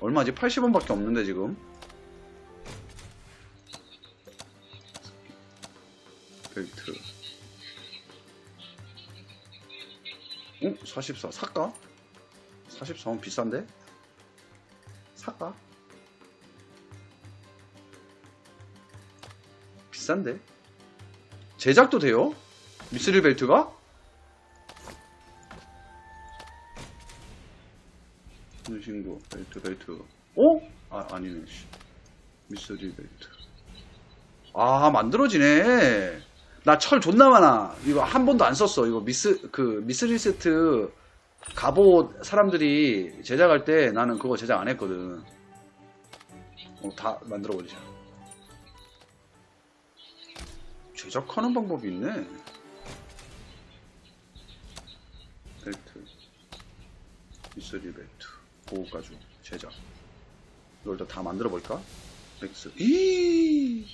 얼마지? 80원밖에 없는데 지금 벨트 어? 44 살까? 44원 비싼데? 살까? 비싼데? 제작도 돼요? 미스릴 벨트가? 신고 벨트 벨트. 어? 아 아니네 씨. 미스릴 벨트. 아 만들어지네. 나 철 존나 많아. 이거 한 번도 안 썼어. 이거 미스 그 미스릴 세트 갑옷 사람들이 제작할 때 나는 그거 제작 안 했거든. 어, 다 만들어 버리자. 제작하는 방법이 있네. 벨트. 미스릴 벨트 보호가죽 제작. 이걸 다- 다 만들어 볼까? 맥스. 이!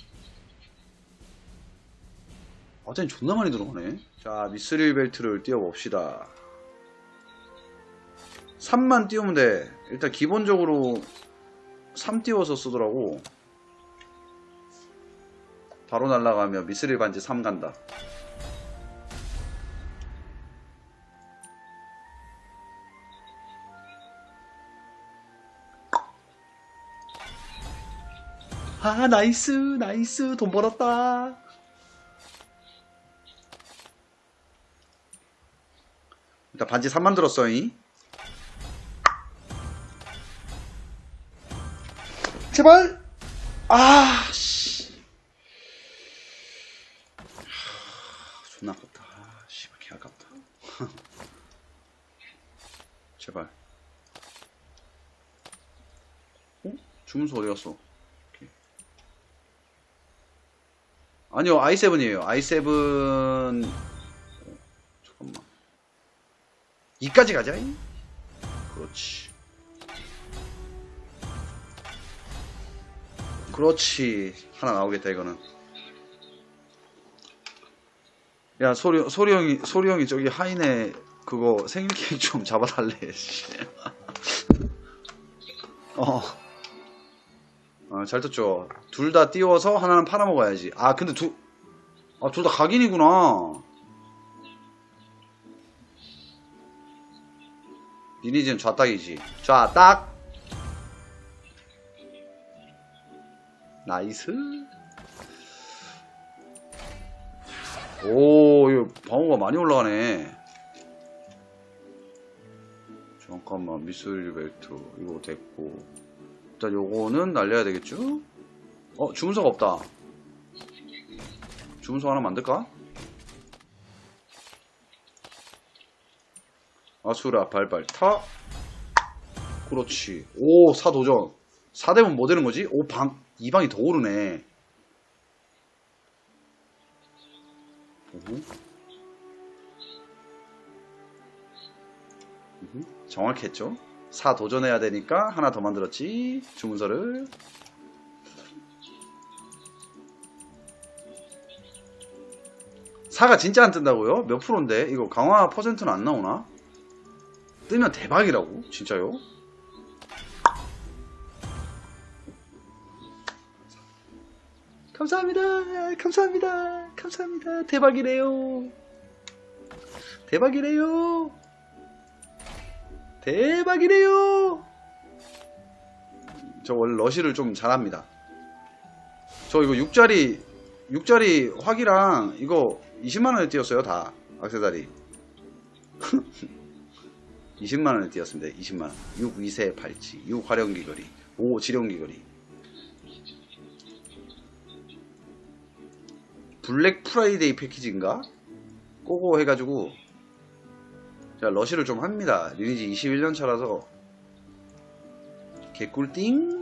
어젠 존나 많이 들어가네. 자 미스릴 벨트를 띄워봅시다. 3만 띄우면 돼. 일단 기본적으로 3 띄워서 쓰더라고. 바로 날라가면 미스릴 반지 3 간다 아 나이스 나이스. 돈 벌었다. 일단 반지 3만 들었어잉? 제발! 아 씨. 존나 아깝다. 아, 씨발 개 아깝다. 제발. 어? 주문서 어디 갔어 아니요, i7이에요. i7. 어, 잠깐만. 2까지 가자. 잉? 그렇지. 그렇지. 하나 나오겠다, 이거는. 야, 소리, 소리 형이, 소리 형이 저기 하인에 그거 생일 케이크 좀 잡아달래, 씨. 어. 어, 잘 떴죠. 둘 다 띄워서 하나는 팔아먹어야지. 아, 근데 두, 아, 둘 다 각인이구나. 리니지는 좌딱이지. 좌딱! 나이스. 오, 이거 방어가 많이 올라가네. 잠깐만, 미스릴 벨트. 이거 됐고. 일단 요거는 날려야 되겠죠? 어 주문서가 없다 주문서 하나 만들까? 아수라 발발 타 그렇지 오 사도전 4대면 뭐 되는 거지? 오 방, 이 방이 더 오르네. 정확했죠? 4 도전해야 되니까 하나 더 만들었지 주문서를 사가 진짜 안 뜬다고요? 몇 프로인데? 이거 강화 퍼센트는 안 나오나? 뜨면 대박이라고? 진짜요? 감사합니다. 감사합니다. 감사합니다. 대박이래요. 대박이래요. 대박이래요. 저 원래 러시를 좀 잘합니다. 저 이거 6짜리 6짜리 화기랑 이거 20만원에 띄었어요 다 악세사리 20만원에 띄었습니다 20만원 6 위세 팔찌 6 화령 귀걸이 5 지령 귀걸이 블랙 프라이데이 패키지인가? 꼬고 해가지고 제가 러시를 좀 합니다. 리니지 21년 차라서. 개꿀띵